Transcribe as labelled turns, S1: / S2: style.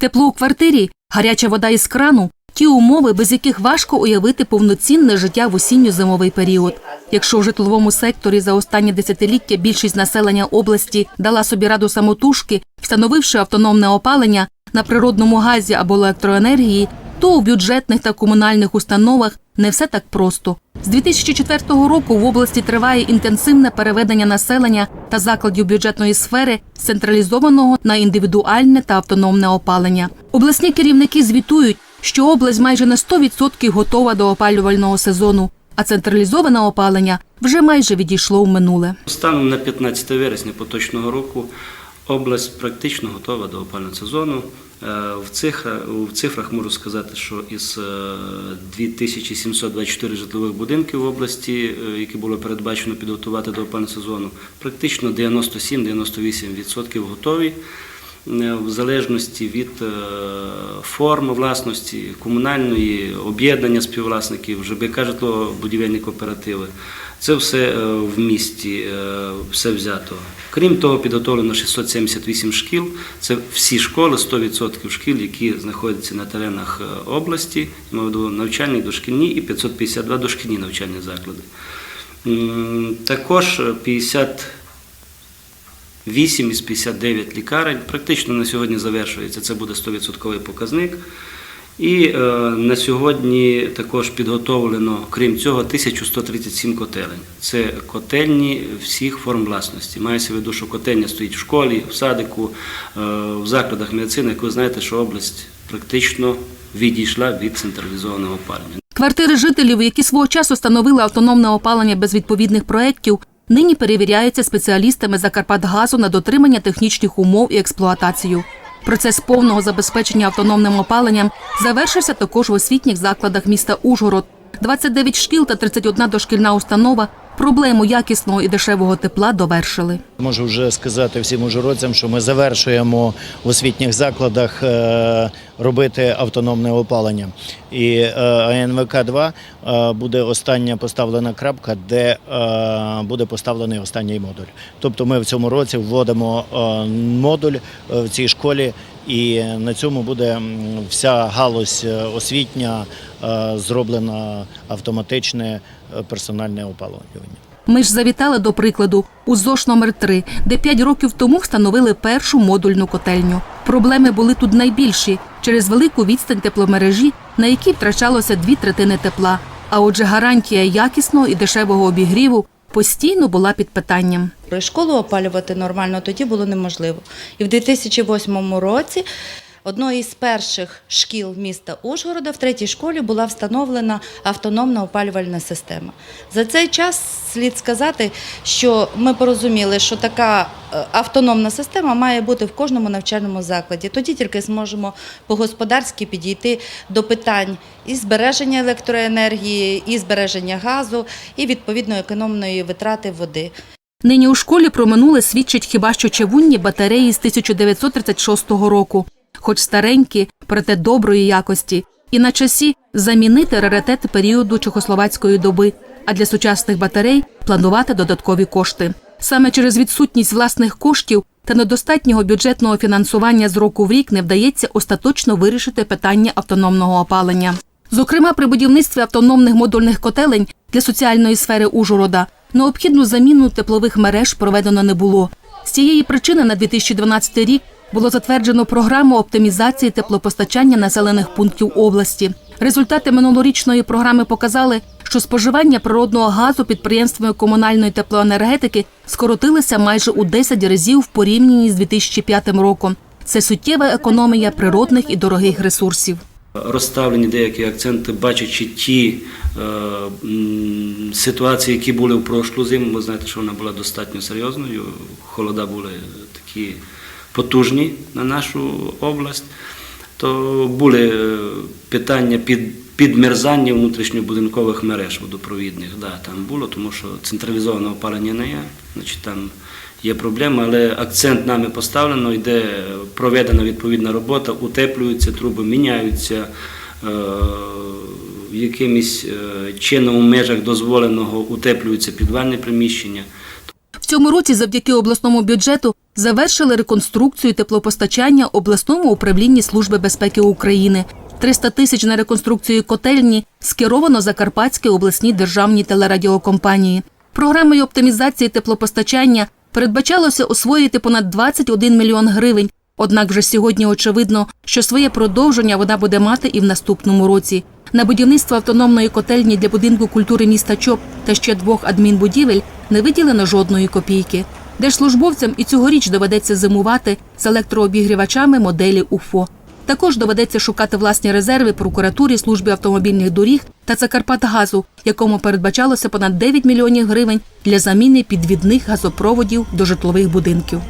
S1: Тепло у квартирі, гаряча вода із крану ті умови, без яких важко уявити повноцінне життя в осінньо-зимовий період. Якщо в житловому секторі за останні десятиліття більшість населення області дала собі раду самотужки, встановивши автономне опалення на природному газі або електроенергії, то у бюджетних та комунальних установах не все так просто. З 2004 року в області триває інтенсивне переведення населення та закладів бюджетної сфери з централізованого на індивідуальне та автономне опалення. Обласні керівники звітують, що область майже на 100% готова до опалювального сезону, а централізоване опалення вже майже відійшло в минуле.
S2: Станом на 15 вересня поточного року область практично готова до опалювального сезону. Е, В цифрах, в цифрах можу сказати, що із е, 2724 житлових будинків в області, е, які було передбачено підготувати до опалювального сезону, практично 97-98% готові. В залежності від е, форми власності, комунальної об'єднання співвласників, ЖБК житлово-будівельні кооперативи. Це все е, в місті, е, все взято. Крім того, підготовлено 678 шкіл. Це всі школи, 100% шкіл, які знаходяться на теренах області, маю навчальні дошкільні і 552 дошкільні навчальні заклади. Також е, 50 8 із 59 лікарень. Практично на сьогодні завершується. Це буде 100% показник. І е, на сьогодні також підготовлено, крім цього, 1137 котелень. Це котельні всіх форм власності. Мається в виду, що котельня стоїть в школі, в садику, е, в закладах медицини. Як ви знаєте, що область практично відійшла від централізованого опалення.
S1: Квартири жителів, які свого часу становили автономне опалення без відповідних проєктів, нині перевіряються спеціалістами Закарпатгазу на дотримання технічних умов і експлуатацію. Процес повного забезпечення автономним опаленням завершився також в освітніх закладах міста Ужгород. 29 шкіл та 31 дошкільна установа проблему якісного і дешевого тепла довершили.
S3: Можу вже сказати всім ужгородцям, що ми завершуємо в освітніх закладах е, робити автономне опалення. І е, АНВК 2 е, буде остання поставлена крапка, де буде поставлений останній модуль. Тобто ми в цьому році вводимо модуль в цій школі, і на цьому буде вся галузь е, освітня е, зроблена автоматичне е, персональне опалювання.
S1: Ми ж завітали до прикладу у ЗОШ номер 3 де 5 років тому встановили першу модульну котельню. Проблеми були тут найбільші через велику відстань тепломережі, на якій втрачалося дві третини тепла. А отже, гарантія якісного і дешевого обігріву постійно була під питанням.
S4: Про школу опалювати нормально тоді було неможливо. І в 2008 році одною із перших шкіл міста Ужгорода в третій школі була встановлена автономна опалювальна система. За цей час слід сказати, що ми порозуміли, що така е, автономна система має бути в кожному навчальному закладі. Тоді тільки зможемо по-господарськи підійти до питань і збереження електроенергії, і збереження газу, і відповідно економної витрати води.
S1: Нині у школі про минуле свідчить хіба що чавунні батареї з 1936 року, хоч старенькі, проте доброї якості, і на часі замінити раритет періоду чехословацької доби, а для сучасних батарей планувати додаткові кошти. Саме через відсутність власних коштів та недостатнього бюджетного фінансування з року в рік не вдається остаточно вирішити питання автономного опалення. Зокрема, при будівництві автономних модульних котелень для соціальної сфери Ужгорода необхідну заміну теплових мереж проведено не було. З цієї причини на 2012 рік було затверджено програму оптимізації теплопостачання населених пунктів області. Результати минулорічної програми показали, що споживання природного газу підприємствами комунальної теплоенергетики скоротилося майже у 10 разів в порівнянні з 2005 роком. Це суттєва економія природних і дорогих ресурсів.
S2: Розставлені деякі акценти, бачачи ті е, ситуації, які були в прошлу зиму. Ви знаєте, що вона була достатньо серйозною. Холода були такі потужні на нашу область. То були е, питання під, підмерзання внутрішньобудинкових мереж водопровідних. Да, там було, тому що централізованого опалення не є. Значить, там є проблема, але акцент нами поставлено, йде проведена відповідна робота, утеплюються труби, міняються е, якимось е, чином у межах дозволеного утеплюються підвальні приміщення.
S1: В цьому році, завдяки обласному бюджету, завершили реконструкцію теплопостачання обласному управлінні Служби безпеки України. 300 тисяч на реконструкцію котельні скеровано Закарпатській обласній державній телерадіокомпанії. Програмою оптимізації теплопостачання передбачалося освоїти понад 21 мільйон гривень. Однак вже сьогодні очевидно, що своє продовження вона буде мати і в наступному році. На будівництво автономної котельні для будинку культури міста Чоп та ще двох адмінбудівель не виділено жодної копійки. Держслужбовцям і цьогоріч доведеться зимувати з електрообігрівачами моделі УФО. Також доведеться шукати власні резерви прокуратурі, службі автомобільних доріг та Закарпатгазу, якому передбачалося понад 9 мільйонів гривень для заміни підвідних газопроводів до житлових будинків.